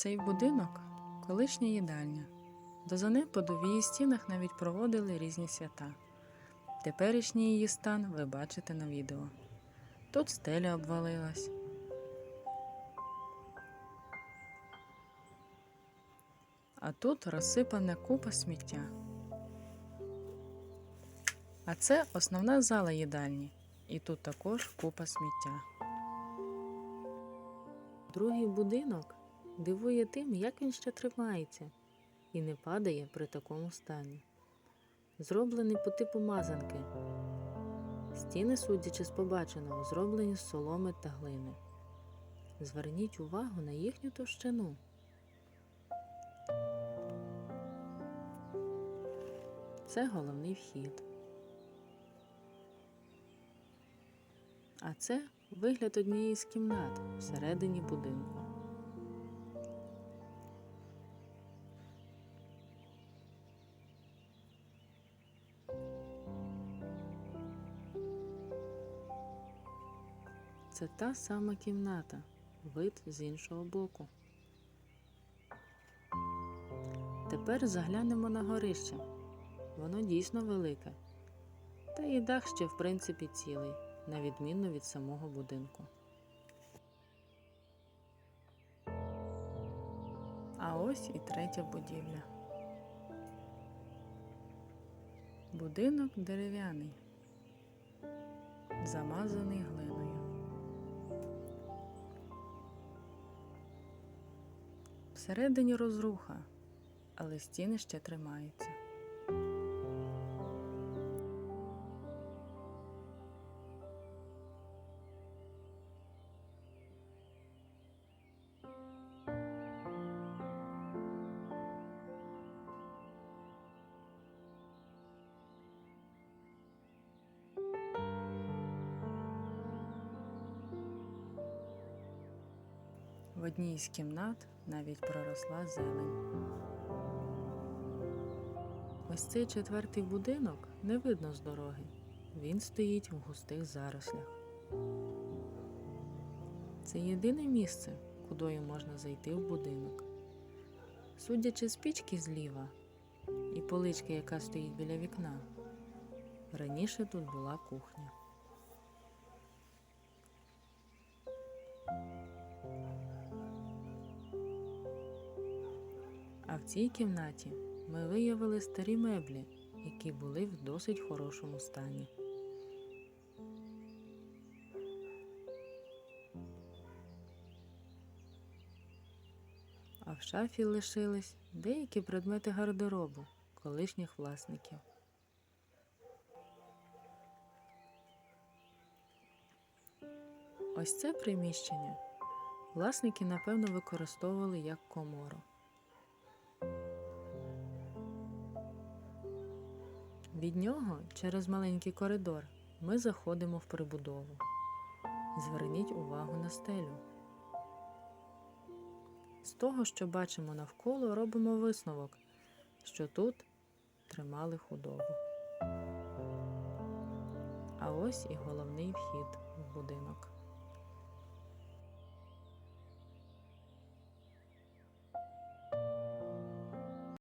Цей будинок колишня їдальня. До занепаду в її стінах навіть проводили різні свята. Теперішній її стан ви бачите на відео. Тут стеля обвалилась. А тут розсипана купа сміття. А це основна зала їдальні. І тут також купа сміття. Другий будинок дивує тим, як він ще тримається і не падає при такому стані. Зроблений по типу мазанки. Стіни, судячи з побаченого, зроблені з соломи та глини. Зверніть увагу на їхню товщину. Це головний вхід. А це вигляд однієї з кімнат всередині будинку. Це та сама кімната, вид з іншого боку. Тепер заглянемо на горище. Воно дійсно велике. Та і дах ще в принципі цілий, на відміну від самого будинку. А ось і третя будівля. Будинок дерев'яний, замазаний глиною. Всередині розруха, але стіни ще тримаються. В одній із кімнат навіть проросла зелень. Ось цей четвертий будинок не видно з дороги. Він стоїть у густих зарослях. Це єдине місце, кудою можна зайти в будинок. Судячи з пічки зліва і полички, яка стоїть біля вікна, раніше тут була кухня. В цій кімнаті ми виявили старі меблі, які були в досить хорошому стані. А в шафі лишились деякі предмети гардеробу колишніх власників. Ось це приміщення власники, напевно, використовували як комору. Від нього через маленький коридор ми заходимо в прибудову. Зверніть увагу на стелю. З того, що бачимо навколо, робимо висновок, що тут тримали худобу. А ось і головний вхід в будинок.